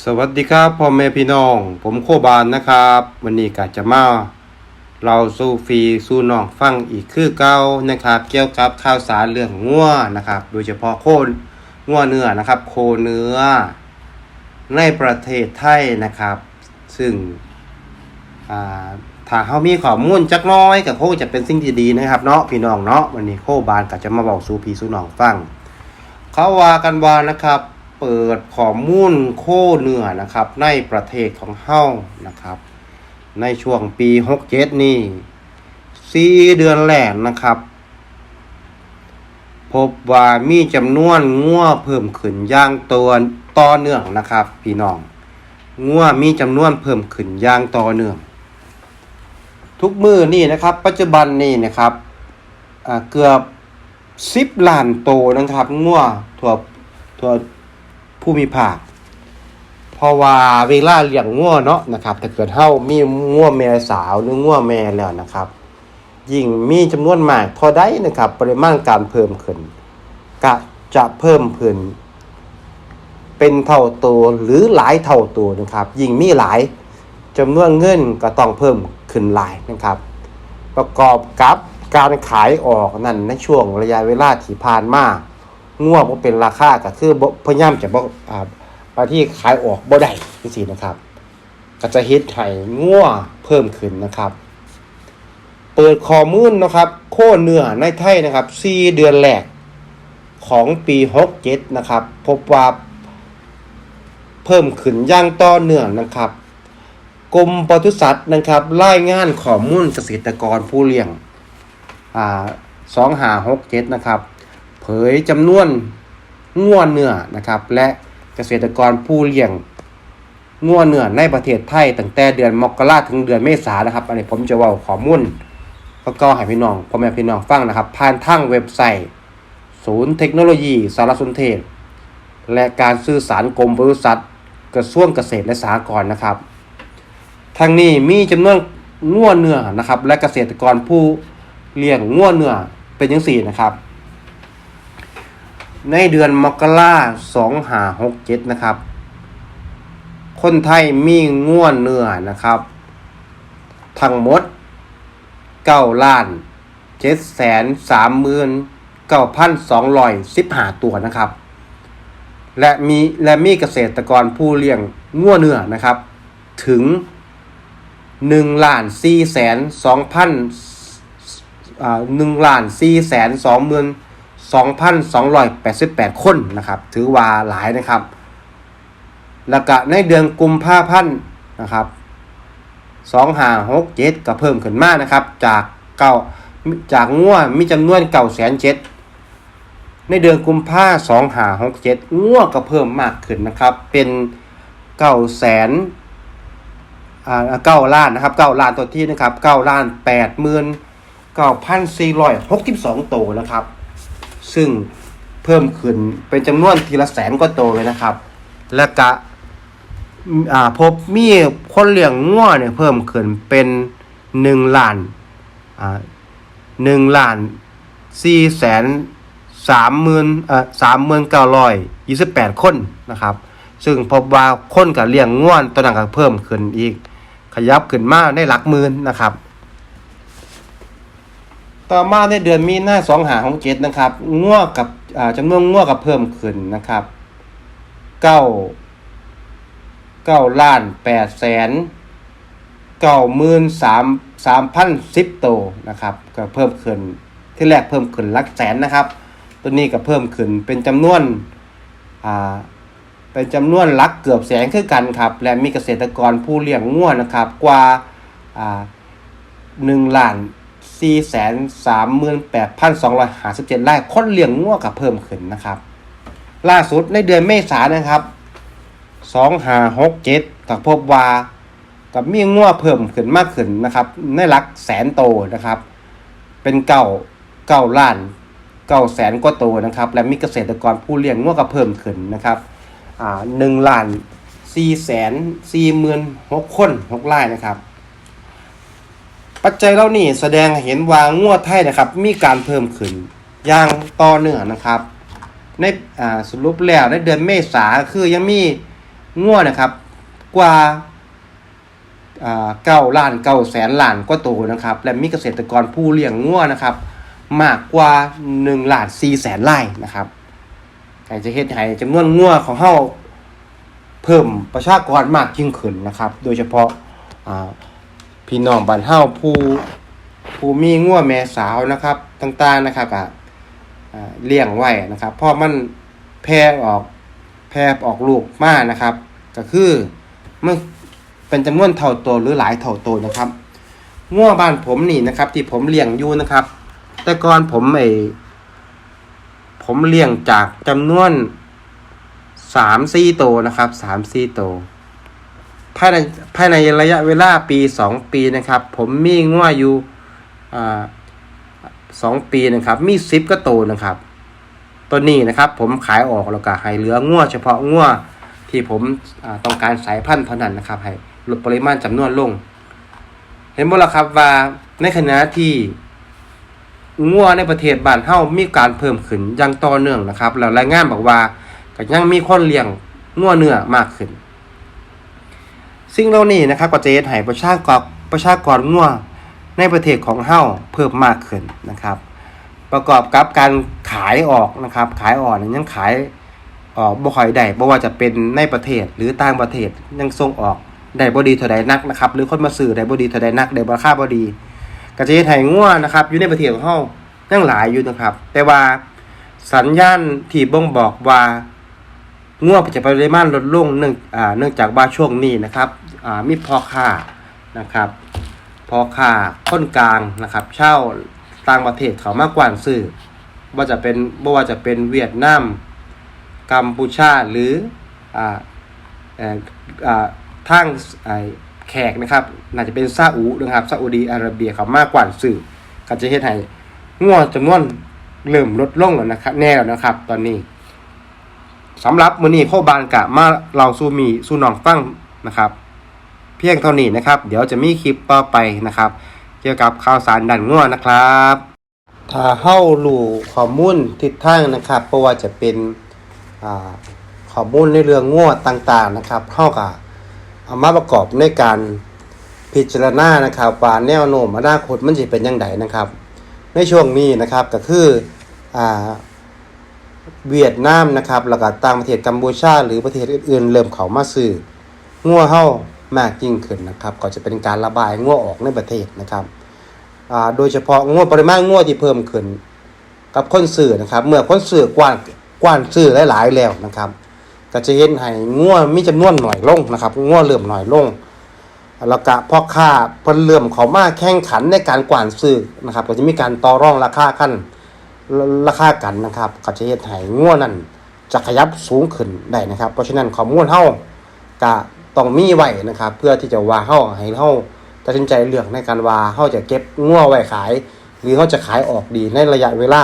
สวัสดีครับพ่อแม่พี่น้อง ผมโคบานนะครับ วันนี้ก็จะมาเราสู้ฟรีสู้น้องฟังอีกคือเก่านะครับ เกี่ยวกับข่าวสารเรื่องงัวนะครับ โดยเฉพาะโคงัวเนื้อนะครับ โคเนื้อ ในประเทศไทยนะครับ ซึ่งอ่าถ้าเขามีข้อมูลจักน้อยก็คจะเป็นสิ่งที่ดีนะครับเนาะพี่น้องเนาะวันนี้โคบานก็จะมาบอกสู่พี่สู่น้องฟัง เขาว่ากันว่านะครับ เปิดข้อมูลโคเนื้อนะครับ ในประเทศของเฮานะครับ ในช่วงปี67นี่สี่เดือนแรกนะครับ พบว่ามีจำนวนงัวเพิ่มขึ้นอย่างตัวต่อเนื่องนะครับ พี่น้องงัวมีจำนวนเพิ่มขึ้นอย่างต่อเนื่อง ทุกมือนี่นะครับ ปัจจุบันนี่นะครับเกือบสิบล้านโตวนะครับงัวทั่วทั่ว ภูมิภาคเพราะว่าเวลาเลี้ยงงัวเนาะนะครับถ้าเกิดเฮามีงัวแม่สาวหรืองัวแม่แล้วนะครับ ยิ่งมีจำนวนมากเท่าใดนะครับ ปริมาณการเพิ่มขึ้นก็จะเพิ่มขึ้น เป็นเท่าตัวหรือหลายเท่าตัวนะครับ ยิ่งมีหลายจำนวนเงินก็ต้องเพิ่มขึ้นหลายนะครับ ประกอบกับการขายออกนั่นในช่วงระยะเวลาที่ผ่านมา ง่วบ่เป็นราคาก็คือพยายามจะบ่อ่าบางที่ขายออกบ่ได้จังซี่นะครับ ก็จะเฮ็ดให้ง่วงเพิ่มขึ้นนะครับ เปิดข้อมูลนะครับ โคเนื้อในไทยนะครับ4เดือนแรกของปี67นะครับ พบว่าเพิ่มขึ้นอย่างต่อเนื่องนะครับกรมปศุสัตว์นะครับรายงานข้อมูลเกษตรกรผู้เลี้ยงอ่าสองหาหกเจ็ดนะครับ เผยจำนวนง่วเนื้อนะครับ และเกษตรกรผู้เลี้ยงง่วเนื้อในประเทศไทยตั้งแต่เดือนมกราถึงเดือนเมษานะครับ อันนี้ผมจะว่าข้อมูลแล้วก็ให้พี่น้องพ่อแม่พี่น้องฟังนะครับ ผ่านทางเว็บไซต์ ศูนย์เทคโนโลยี สารสนเทศ และการสื่อสารกรมปศุสัตว์กระทรวงเกษตรและสหกรณ์นะครับทางนี้มีจำนวนง่วเนื้อนะครับ และเกษตรกรผู้เลี้ยงง่วเนื้อเป็นยังสี่นะครับ ในเดือนมกราสองหาหกเจ็ดนะครับ คนไทยมีง่วนเนื้อนะครับ ทั้งหมดเก้าล้านเจ็ดแสนสามหมื่นเก้าพันสองร้อยสิบหาตัวนะครับ และมีและมีเกษตรกรผู้เลี้ยงง่วเนื้อนะครับ ถึงหนึ่งล้านสี่แสนสองพันหนึ่งล้านสี่แสนสองหมื่น สองพันสองร้อยแปดสิบแปดคนนะครับ ถือว่าหลายนะครับ แล้วก็ในเดือนกุมภาพันธ์นะครับสองห้าหกเจ็ดก็เพิ่มขึ้นมากนะครับ จากเก้าจากง่วมีจำนวนเก้าแสนเจ็ดในเดือนกุมภาสองห้าหกเจ็ดง่วก็เพิ่มมากขึ้นนะครับ เป็นเก้าแสนเก้าล้านนะครับเก้าล้านตัวที่นะครับเก้าล้านแปดหมื่นเก้าพันสี่ร้อยหกสิบสองโตวนะครับ ซึ่งเพิ่มขึ้นเป็นจำนวนทีละแสนกว่าโตเลยนะครับ และกะพบมีคนเลี้ยงงัวเนี่ยเพิ่มขึ้นเป็นหนึ่งล้านหนึ่งล้านสี่แสนสามหมื่นเอ่อสามหมื่นเก้าร้อยยี่สิบแปดคนนะครับ ซึ่งพบว่าคนกับเลี้ยงง่วนตัวนั้นก็เพิ่มขึ้นอีก ขยับขึ้นมาได้หลักหมื่นนะครับ ต่อมาในเดือนมีนาสองหาของเจ็ดนะครับง่วกับจำนวนง่วกับเพิ่มขึ้นนะครับเก้าเก้าล้านแปดแสนเก้าหมื่นสามสามพันสิบโตวนะครับก็เพิ่มขึ้นที่แรกเพิ่มขึ้นลักแสนนะครับ ตัวนี้ก็เพิ่มขึ้นเป็นจำนวนอ่าเป็นจำนวนลักเกือบแสนคือกันครับ และมีเกษตรกรผู้เลี้ยงง่วนะครับ กว่าอ่าหนึ่งล้าน สี่แสนสามหมื่นแปดพันสองร้อยห้าสิบเจ็ดไร่คนเลี้ยงง่วกับเพิ่มขึ้นนะครับ ล่าสุดในเดือนเมษายนนะครับสองห้าหกเจ็ดกับพบว่ากับมีง่วเพิ่มขึ้นมากขึ้นนะครับ ในหลักแสนโตนะครับ เป็นเก้าเก้าล้านเก้าแสนกว่าโตนะครับ และมีเกษตรกรผู้เลี้ยงง่วกับเพิ่มขึ้นนะครับอ่าหนึ่งล้านสี่แสนสี่หมื่นหกคนหกไร่นะครับ ปัจจัยเหล่านี้แสดงให้เห็นว่างวดไทยนะครับ มีการเพิ่มขึ้นอย่างต่อเนื่องนะครับ ในสรุปแล้วในเดือนเมษาคือยังมีงัวนะครับกว่าเก้าล้านเก้าแสนล้านกว่าตัวนะครับ และมีเกษตรกรผู้เลี้ยงงัวนะครับ มากกว่าหนึ่งล้านสี่แสนไร่นะครับอากจะเฮ็ดให้จำนวนงัวของเฮาเพิ่มประชากรมากยิ่งขึ้นนะครับ โดยเฉพาะ พี่น้องบ้านเฮาผู้ผู้มีงัวแม่สาวนะครับ ต่างๆนะครับอะอ่าเลี้ยงไว้นะครับเพราะมันแพร่ออกแพร่ออกลูกมานะครับ ก็คือมันเป็นจำนวนเท่าโตหรือหลายเท่าโตนะครับงัวบ้านผมนี่นะครับ ที่ผมเลี้ยงอยู่นะครับ แต่ก่อนผมไอผมเลี้ยงจากจำนวนสามสี่โตวนะครับสามสี่โตว ภายในภายในระยะเวลาปีสองปีนะครับ ผมมีงัวอยู่สองปีนะครับ มีสิบก็โตนะครับ ตัวนี้นะครับ ผมขายออกแล้วก็ให้เหลืองัวเฉพาะงัวที่ผมต้องการสายพันธุ์เท่านั้นนะครับ ให้ลดปริมาณจำนวนลง เห็นบ่ล่ะครับว่าในขณะที่งัวในประเทศบ้านเฮามีการเพิ่มขึ้นอย่างต่อเนื่องนะครับ แล้วรายงานบอกว่าก็ยังมีคนเลี้ยงงัวเนื้อมากขึ้น สิ่งเหล่านี้นะครับก็จะเฮ็ดให้ประชากรประชากรงัวในประเทศของเฮาเพิ่มมากขึ้นนะครับ ประกอบกับการขายออกนะครับ ขายออกยังขายออกบ่ค่อยได้บ่ว่าจะเป็นในประเทศหรือต่างประเทศยังส่งออกได้บ่ดีเท่าใดนักนะครับ หรือคนมาซื้อได้บ่ดีเท่าใดนักได้ราคาบ่ดีก็จะเฮ็ดให้งัวนะครับ อยู่ในประเทศของเฮายังหลายอยู่นะครับ แต่ว่าสัญญาณที่บ่งบอกว่า งัวจะปริมาณลดลงเนื่องเนื่องจากว่าช่วงนี้นะครับมีพอค้านะครับพอค้าค้นกลางนะครับ เช่าต่างประเทศเขามากกว่าซื้อว่าจะเป็นบ่ว่าจะเป็นเวียดนามกัมพูชาหรืออ่าเอ่าทางไอแขกนะครับน่าจะเป็นซาอุนะครับซาอุดีอาระเบียเขามากกว่าซื้อก็จะเฮ็ดให้งัวจำนวนเริ่มลดลงแล้วนะครับ แน่แล้วนะครับ ตอนนี้ สำหรับมื้อนี้โคบานกะมาเราสู่มีสู่น้องฟังนะครับ เพียงเท่านี้นะครับ เดี๋ยวจะมีคลิปต่อไปนะครับ เกี่ยวกับข่าวสารดันงัวนะครับ ถ้าเฮ้ารู้ข้อมูลทิศทางนะครับเพราะว่าจะเป็นอ่าข้อมูลในเรื่องงัวต่างๆนะครับเฮาก็เอามาประกอบในการพิจารณานะครับว่าแนวโน้มอนาคตมันจะเป็นยังไงนะครับ ในช่วงนี้นะครับก็คืออ่า เวียดนามนะครับแล้วก็ต่างประเทศกัมพูชา หรือประเทศอื่นๆ เริ่มเข้ามาซื้องัวเฮามากยิ่งขึ้นนะครับ ก็จะเป็นการระบายงัวออกในประเทศนะครับโดยเฉพาะงวปริมาณงวที่เพิ่มขึ้น กับคนซื้อนะครับ เมื่อคนซื้อกว้านกว้านซื้อหลายๆแล้วนะครับ ก็จะเห็นให้งวมีจำนวนหน่อยลงนะครับงวเริ่มหน่อยลงแล้วก็พ่อค้าเพิ่นเริ่มเขามาแข่งขันในการกว้านซื้อนะครับ ก็จะมีการต่อรองราคากัน ราคากันนะครับก็จะเฮ็ดให้งวนั้นจะขยับสูงขึ้นได้นะครับ เพราะฉะนั้นข้อมูลเฮาก็ต้องมีไว้นะครับ เพื่อที่จะว่าเฮาให้เฮาตัดสินใจเลือกในการว่าเฮาจะเก็บงัวไว้ขาย หรือเฮาจะขายออกดีในระยะเวลา